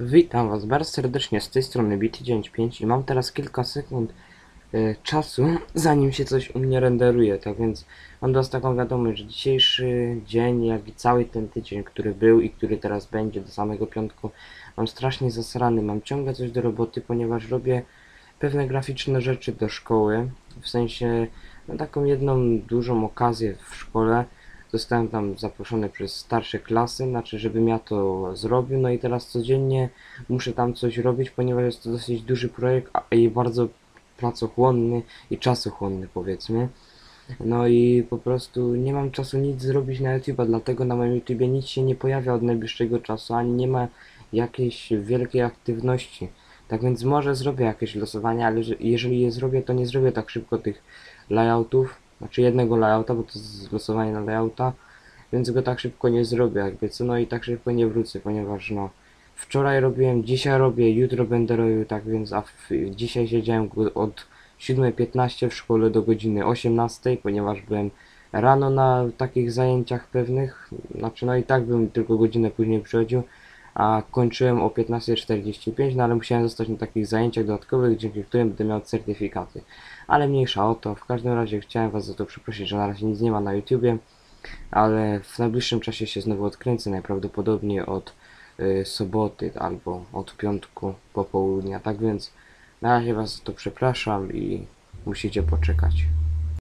Witam Was bardzo serdecznie z tej strony BT95 i mam teraz kilka sekund e, czasu, zanim się coś u mnie renderuje, tak więc mam do Was taką wiadomość, że dzisiejszy dzień, jak i cały ten tydzień, który był i który teraz będzie do samego piątku, mam strasznie zasrany, mam ciągle coś do roboty, ponieważ robię pewne graficzne rzeczy do szkoły, w sensie no, taką jedną dużą okazję w szkole, Zostałem tam zaproszony przez starsze klasy, znaczy żebym ja to zrobił, no i teraz codziennie muszę tam coś robić, ponieważ jest to dosyć duży projekt a i bardzo pracochłonny i czasochłonny powiedzmy. No i po prostu nie mam czasu nic zrobić na YouTube'a, dlatego na moim YouTubie nic się nie pojawia od najbliższego czasu, ani nie ma jakiejś wielkiej aktywności. Tak więc może zrobię jakieś losowanie, ale że- jeżeli je zrobię, to nie zrobię tak szybko tych layoutów, znaczy jednego layouta, bo to jest losowanie na layouta, więc go tak szybko nie zrobię, jakby co, no i tak szybko nie wrócę, ponieważ no wczoraj robiłem, dzisiaj robię, jutro będę robił, tak więc, a w, dzisiaj siedziałem od 7.15 w szkole do godziny 18, ponieważ byłem rano na takich zajęciach pewnych, znaczy no i tak bym tylko godzinę później przychodził, a kończyłem o 15.45, no ale musiałem zostać na takich zajęciach dodatkowych, dzięki którym będę miał certyfikaty. Ale mniejsza o to, w każdym razie chciałem Was za to przeprosić, że na razie nic nie ma na YouTubie, ale w najbliższym czasie się znowu odkręcę, najprawdopodobniej od y, soboty albo od piątku popołudnia, tak więc na razie Was za to przepraszam i musicie poczekać.